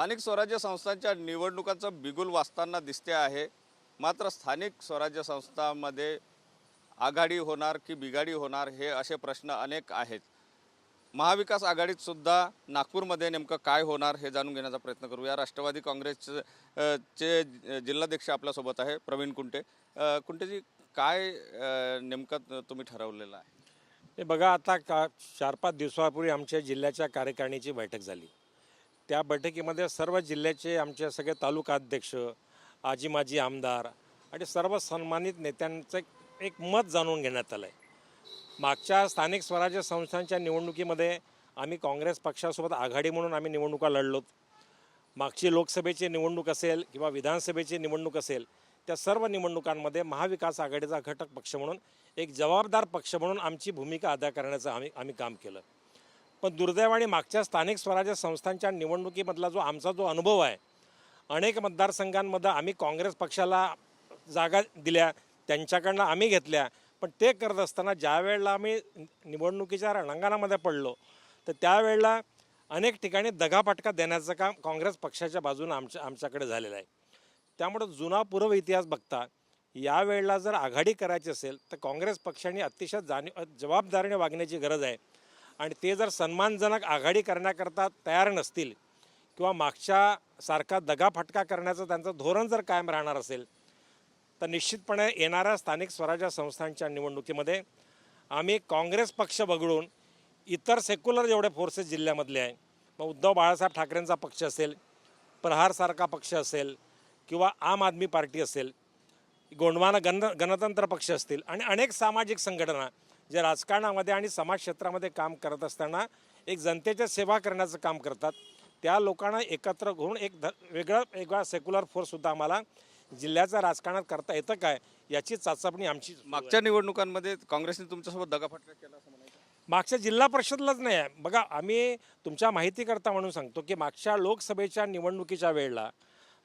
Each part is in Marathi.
स्थानिक स्वराज्य संस्थांच्या निवडणुकांचं बिगुल वाचताना दिसते आहे. मात्र स्थानिक स्वराज्य संस्थांमध्ये आघाडी होणार की बिघाडी होणार हे असे प्रश्न अनेक आहेत. महाविकास आघाडीत सुद्धा नागपूरमध्ये नेमकं काय होणार हे जाणून घेण्याचा प्रयत्न करूया राष्ट्रवादी काँग्रेसचे जिल्हाध्यक्ष आपल्यासोबत आहे प्रवीण कुंटे. कुंटेजी काय नेमकं तुम्ही ठरवलेलं आहे? हे बघा आता का चार पाच दिवसापूर्वी आमच्या जिल्ह्याच्या कार्यकारिणीची बैठक झाली. त्या बैठकीमध्ये सर्व जिल्ह्याचे आमचे सगळे तालुका अध्यक्ष आजी माजी आमदार आणि सर्व सन्मानित नेत्यांचं एक- एक मत जाणून घेण्यात आलं आहे मागच्या स्थानिक स्वराज्य संस्थांच्या निवडणुकीमध्ये आम्ही काँग्रेस पक्षासोबत आघाडी म्हणून आम्ही निवडणुका लढलो मागची लोकसभेची निवडणूक असेल किंवा विधानसभेची निवडणूक असेल त्या सर्व निवडणुकांमध्ये महाविकास आघाडीचा घटक पक्ष म्हणून एक जबाबदार पक्ष म्हणून आमची भूमिका अदा करण्याचं आम्ही आम्ही काम केलं. पण दुर्दैवाने मागच्या स्थानिक स्वराज्य संस्थांच्या निवडणुकीमधला जो आमचा जो अनुभव आहे अनेक मतदारसंघांमध्ये आम्ही काँग्रेस पक्षाला जागा दिल्या त्यांच्याकडनं आम्ही घेतल्या पण ते करत असताना ज्या वेळेला आम्ही निवडणुकीच्या रणांगणामध्ये पडलो तर त्यावेळेला अनेक ठिकाणी दगाफटका देण्याचं काम काँग्रेस पक्षाच्या बाजूनं आमच्या आमच्याकडे झालेलं आहे. त्यामुळे जुना पूर्व इतिहास बघता यावेळेला जर आघाडी करायची असेल तर काँग्रेस पक्षाने अतिशय जाणीव जबाबदारीने वागण्याची गरज आहे. आणि ते जर सन्मानजनक आघाडी करण्याकरता तयार नसतील किंवा मागच्या सारखा दगाफटका करण्याचं त्यांचं धोरण जर कायम राहणार असेल तर निश्चितपणे येणाऱ्या स्थानिक स्वराज्य संस्थांच्या निवडणुकीमध्ये आम्ही काँग्रेस पक्ष वगळून इतर सेक्युलर जेवढे फोर्सेस जिल्ह्यामधले आहे मग उद्धव बाळासाहेब ठाकरेंचा पक्ष असेल प्रहारसारखा पक्ष असेल किंवा आम आदमी पार्टी असेल गोंडवाना गण गणतंत्र पक्ष असतील आणि अनेक सामाजिक संघटना जे राजकारणामध्ये आणि समाज क्षेत्रामध्ये काम करत असताना एक जनतेच्या सेवा करण्याचं काम करतात. त्या लोकांना एकत्र घेऊन एक ध वेगळा वेगळा सेक्युलर फोर्ससुद्धा आम्हाला जिल्ह्याच्या राजकारणात करता येतं काय याची चाचपणी आमची मागच्या निवडणुकांमध्ये काँग्रेसने तुमच्यासोबत दगाफटका केला असं म्हणायचं मागच्या जिल्हा परिषदलाच नाही आहे. बघा आम्ही तुमच्या माहितीकरता म्हणून सांगतो की मागच्या लोकसभेच्या निवडणुकीच्या वेळेला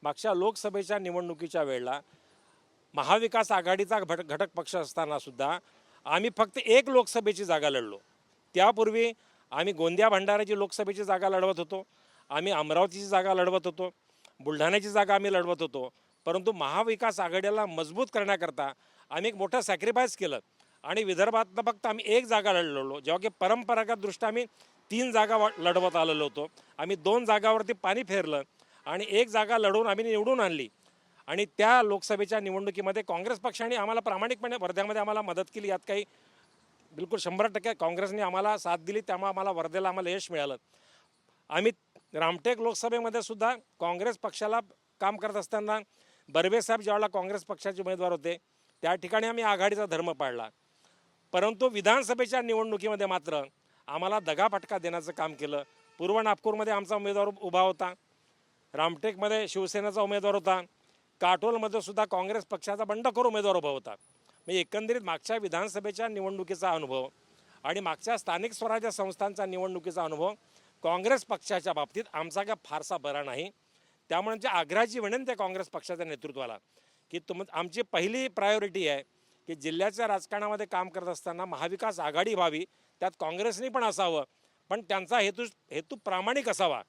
मागच्या लोकसभेच्या निवडणुकीच्या वेळेला महाविकास आघाडीचा घट घटक पक्ष असताना सुद्धा आम्ही फक्त एक लोकसभेची जागा लढलो. त्यापूर्वी आम्ही गोंदिया भंडाराची लोकसभेची जागा लढवत होतो. आम्ही अमरावतीची जागा लढवत होतो. बुलढाण्याची जागा आम्ही लढवत होतो. परंतु महाविकास आघाडीला मजबूत करण्याकरता आम्ही एक मोठं सॅक्रिफाईस केलं. आणि विदर्भातनं फक्त आम्ही एक जागा लढलेलो जेव्हा की परंपरागतदृष्ट्या आम्ही तीन जागा लढवत आलेलो होतो. आम्ही दोन जागावरती पाणी फेरलं आणि एक जागा लढवून आम्ही निवडून आणली. आणि त्या लोकसभेच्या निवडणुकीमध्ये काँग्रेस पक्षाने आम्हाला प्रामाणिकपणे वर्ध्यामध्ये आम्हाला मदत केली. यात काही बिलकुल शंभर टक्के काँग्रेसने आम्हाला साथ दिली त्यामुळे आम्हाला वर्धेला आम्हाला यश मिळालं. आम्ही रामटेक लोकसभेमध्ये सुद्धा काँग्रेस पक्षाला काम करत असताना बर्वे साहेब ज्यावेळेला काँग्रेस पक्षाचे उमेदवार होते त्या ठिकाणी आम्ही आघाडीचा धर्म पाळला. परंतु विधानसभेच्या निवडणुकीमध्ये मात्र आम्हाला दगाफटका देण्याचं काम केलं. पूर्व नागपूरमध्ये आमचा उमेदवार उभा होता. रामटेकमध्ये शिवसेनेचा उमेदवार होता. काटोलमध्ये सुद्धा काँग्रेस पक्षाचा बंडखोर उमेदवार उभा होता. म्हणजे एकंदरीत मागच्या विधानसभेच्या निवडणुकीचा अनुभव आणि मागच्या स्थानिक स्वराज्य संस्थांचा निवडणुकीचा अनुभव काँग्रेस पक्षाच्या बाबतीत आमचा काय फारसा बरा नाही. त्यामुळे जे आग्रहाची विनंती आहे काँग्रेस पक्षाच्या नेतृत्वाला की तुम आमची पहिली प्रायोरिटी आहे की जिल्ह्याच्या राजकारणामध्ये काम करत असताना महाविकास आघाडी व्हावी त्यात काँग्रेसने पण असावं पण त्यांचा हेतू हेतू प्रामाणिक असावा.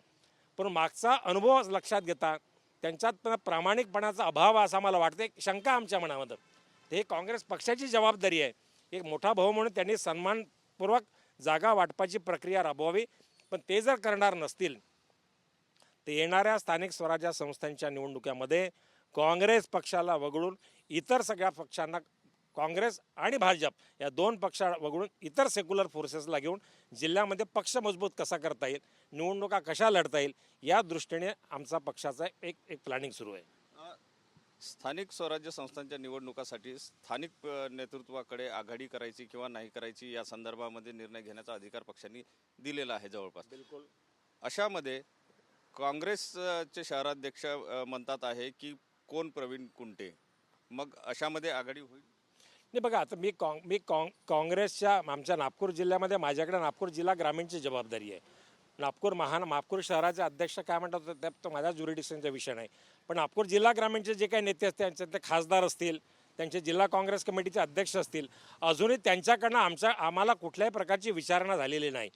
पण मागचा अनुभव लक्षात घेता त्यांच्यात पण प्रामाणिकपणाचा अभाव असा मला वाटतं एक शंका आमच्या मनामध्ये. हे काँग्रेस पक्षाची जबाबदारी आहे. एक मोठा भाऊ म्हणून त्यांनी सन्मानपूर्वक जागा वाटपाची प्रक्रिया राबवावी. पण ते जर करणार नसतील तर येणाऱ्या स्थानिक स्वराज्य संस्थांच्या निवडणुकीमध्ये काँग्रेस पक्षाला वगळून इतर सगळ्या पक्षांना काँग्रेस आणि भाजप या दोन पक्षा वगळून इतर सेक्युलर फोर्सेसला घेऊन जिल्ह्यामध्ये पक्ष मजबूत कसा करता येईल निवडणुका कशा लढता येईल या दृष्टीने आमचा पक्षाचा एक एक प्लॅनिंग सुरू आहे. स्थानिक स्वराज्य संस्थांच्या निवडणुकासाठी स्थानिक नेतृत्वाकडे आघाडी करायची किंवा नाही करायची या संदर्भामध्ये निर्णय घेण्याचा अधिकार पक्षांनी दिलेला आहे जवळपास. बिलकुल. अशामध्ये काँग्रेसचे शहराध्यक्ष म्हणतात आहे की कोण प्रवीण कुंटे? मग अशामध्ये आघाडी होईल? नाही बघा आता मी काँ मी काँग काँग्रेसच्या आमच्या नागपूर जिल्ह्यामध्ये माझ्याकडे नागपूर जिल्हा ग्रामीणची जबाबदारी आहे. नागपूर महान नागपूर शहराचे अध्यक्ष काय म्हणतात ते तो माझ्या ज्युरिडिक्शनचा विषय नाही. पण नागपूर जिल्हा ग्रामीणचे जे काही नेते असतील त्यांचे ते खासदार असतील त्यांचे जिल्हा काँग्रेस कमिटीचे अध्यक्ष असतील अजूनही त्यांच्याकडनं आमच्या आम्हाला कुठल्याही प्रकारची विचारणा झालेली नाही.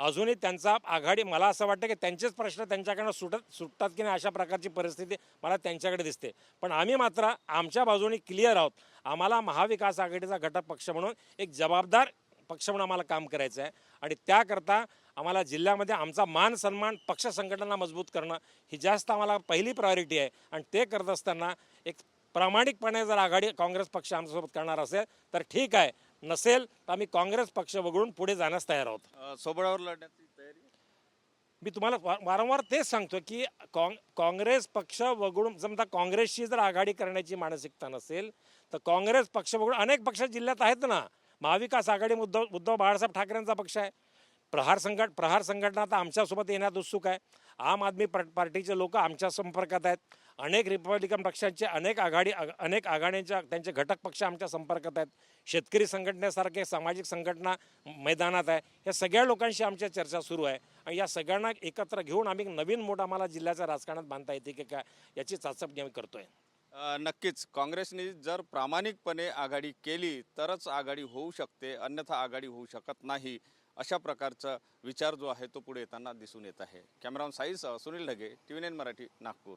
अजूनही त्यांचा आघाडी मला असं वाटतं की त्यांचेच प्रश्न त्यांच्याकडनं सुटत सुटतात की नाही अशा प्रकारची परिस्थिती मला त्यांच्याकडे दिसते. पण आम्ही मात्र आमच्या बाजूने क्लिअर आहोत. आम्हाला महाविकास आघाडीचा घटक पक्ष म्हणून एक जबाबदार पक्ष म्हणून आम्हाला काम करायचं आहे. आणि त्याकरता आम्हाला जिल्ह्यामध्ये आमचा मान सन्मान पक्ष संघटना मजबूत करणं ही जास्त आम्हाला पहिली प्रायोरिटी आहे. आणि ते करत असताना एक प्रामाणिकपणे जर आघाडी काँग्रेस पक्ष आमच्यासोबत करणार असेल तर ठीक आहे. नसेल तर आम्ही काँग्रेस पक्ष वगळून पुढे जाण्यास तयार आहोत. सोबळावर लढण्याची तयारी? मी तुम्हाला वारंवार तेच सांगतो की काँग काँग्रेस पक्ष वगळून समजा काँग्रेसशी जर आघाडी करण्याची मानसिकता नसेल तर काँग्रेस पक्ष वगळून अनेक पक्ष जिल्ह्यात आहेत ना. महाविकास आघाडी उद्धव उद्धव बाळासाहेब ठाकरेंचा पक्ष आहे. प्रहार संघट प्रहार संघटना आता आमच्यासोबत येण्यात उत्सुक आहे. आम आदमी पार- पार्टीचे लोक आमच्या संपर्कात आहेत. अनेक रिपब्लिकन पक्षांचे अनेक आघाडी अनेक आघाड्यांच्या त्यांचे घटक पक्ष आमच्या संपर्कात आहेत. शेतकरी संघटनेसारखे सामाजिक संघटना मैदानात आहे. या सगळ्या लोकांशी आमच्या चर्चा सुरू आहे. आणि या सगळ्यांना एकत्र घेऊन आम्ही नवीन मोड आम्हाला जिल्ह्याच्या राजकारणात बांधता येते की काय याची चाचपणी आम्ही करतोय. आहे नक्कीच. काँग्रेसने जर प्रामाणिकपणे आघाडी केली तरच आघाडी होऊ शकते. अन्यथा आघाडी होऊ शकत नाही. अशा प्रकारचा विचार जो आहे तो पुढे येताना दिसून येत आहे. कॅमेरामन साईसह सुनील ढगे टी व्ही मराठी नागपूर.